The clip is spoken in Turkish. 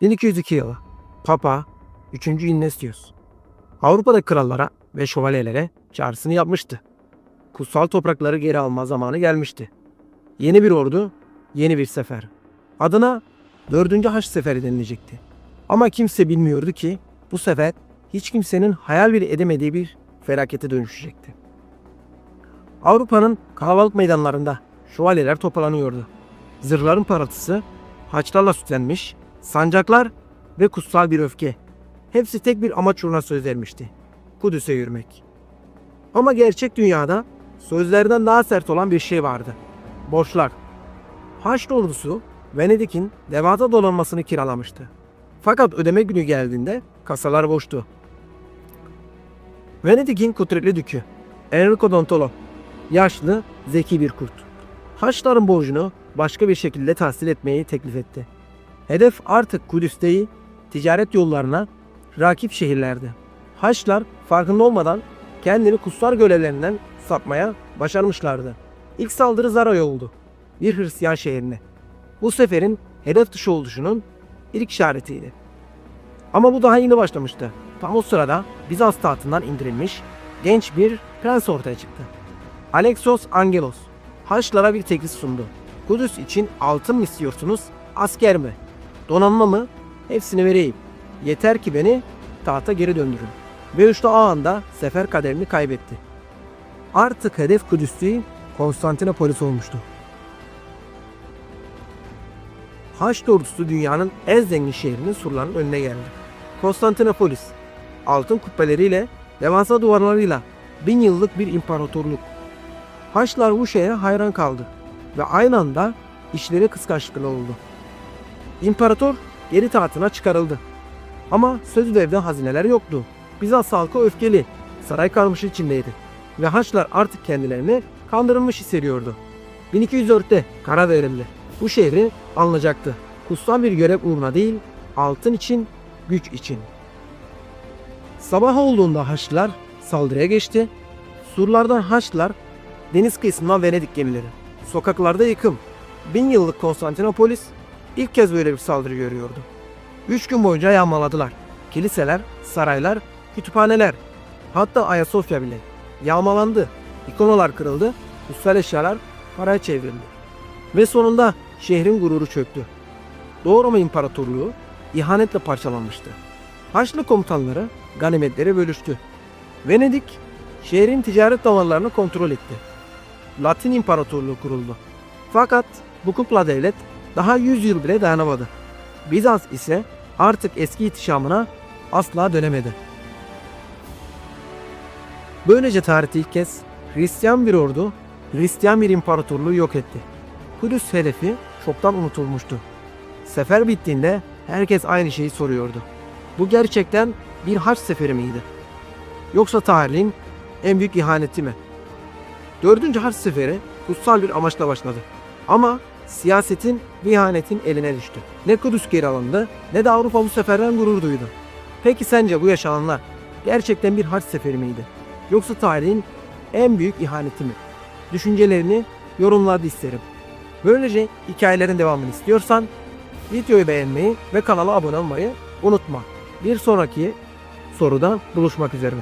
1202 yılı Papa 3. Ignatius Avrupa'da krallara ve şövalyelere çağrısını yapmıştı. Kutsal toprakları geri alma zamanı gelmişti. Yeni bir ordu, yeni bir sefer. Adına 4. Haç Seferi denilecekti. Ama kimse bilmiyordu ki bu sefer hiç kimsenin hayal bile edemediği bir felakete dönüşecekti. Avrupa'nın kalabalık meydanlarında şövalyeler toplanıyordu. Zırhların parıltısı, haçlarla süslenmiş, sancaklar ve kutsal bir öfke. Hepsi tek bir amaç uğruna söz vermişti. Kudüs'e yürümek. Ama gerçek dünyada sözlerden daha sert olan bir şey vardı. Borçlar. Haçlı ordusu Venedik'in devasa dolanmasını kiralamıştı. Fakat ödeme günü geldiğinde kasalar boştu. Venedik'in kudretli dükü Enrico Dontolo yaşlı, zeki bir kurt. Haçların borcunu başka bir şekilde tahsil etmeyi teklif etti. Hedef artık Kudüs değil, ticaret yollarına rakip şehirlerdi. Haçlar farkında olmadan kendini kutsal görevlerinden sapmaya başarmışlardı. İlk saldırı Zara'ya oldu. Bir Hristiyan şehrine. Bu seferin hedef dışı oluşunun ilk işaretiydi. Ama bu daha yeni başlamıştı. Tam o sırada Bizans tahtından indirilmiş genç bir prens ortaya çıktı. Alexos Angelos Haçlara bir teklif sundu. Kudüs için altın mı istiyorsunuz, asker mi? Donanma mı? Hepsini vereyim. Yeter ki beni tahta geri döndürün. Ve işte o anda sefer kaderini kaybetti. Artık hedef Kudüs Konstantinopolis olmuştu. Haçlı ordusu dünyanın en zengin şehrinin surlarının önüne geldi. Konstantinopolis, altın kubbeleriyle, devasa duvarlarıyla bin yıllık bir imparatorluk. Haçlılar bu şehre hayran kaldı ve aynı anda işleri kıskançlıkla oldu. İmparator geri tahtına çıkarıldı. Ama sözlü evde hazineler yoktu. Bizans halkı öfkeli, saray karmaşı içindeydi ve Haçlılar artık kendilerini kandırılmış hissediyordu. 1204'te karar verildi. Bu şehri alınacaktı. Kutsal bir görev uğruna değil, altın için, güç için. Sabah olduğunda Haçlılar saldırıya geçti. Surlardan Haçlılar deniz kıyısından Venedik gemileri. Sokaklarda yıkım. Bin yıllık Konstantinopolis ilk kez böyle bir saldırı görüyordu. Üç gün boyunca yağmaladılar. Kiliseler, saraylar, kütüphaneler, hatta Ayasofya bile yağmalandı. İkonalar kırıldı, kutsal eşyalar paraya çevrildi. Ve sonunda şehrin gururu çöktü. Doğu Roma İmparatorluğu ihanetle parçalanmıştı. Haçlı komutanları ganimetleri bölüştü. Venedik şehrin ticaret damarlarını kontrol etti. Latin İmparatorluğu kuruldu. Fakat bu kukla devlet daha 100 yıl bile dayanamadı. Bizans ise artık eski ihtişamına asla dönemedi. Böylece tarihte ilk kez Hristiyan bir ordu, Hristiyan bir imparatorluğu yok etti. Kudüs hedefi çoktan unutulmuştu. Sefer bittiğinde herkes aynı şeyi soruyordu. Bu gerçekten bir haç seferi miydi? Yoksa tarihin en büyük ihaneti mi? Dördüncü haç seferi kutsal bir amaçla başladı. Ama siyasetin ve ihanetin eline düştü. Ne Kudüs geri alındı ne de Avrupa bu seferden gurur duydu. Peki sence bu yaşananlar gerçekten bir haç seferi miydi? Yoksa tarihin en büyük ihaneti mi? Düşüncelerini yorumlarda isterim. Böylece hikayelerin devamını istiyorsan videoyu beğenmeyi ve kanala abone olmayı unutma. Bir sonraki soruda buluşmak üzere.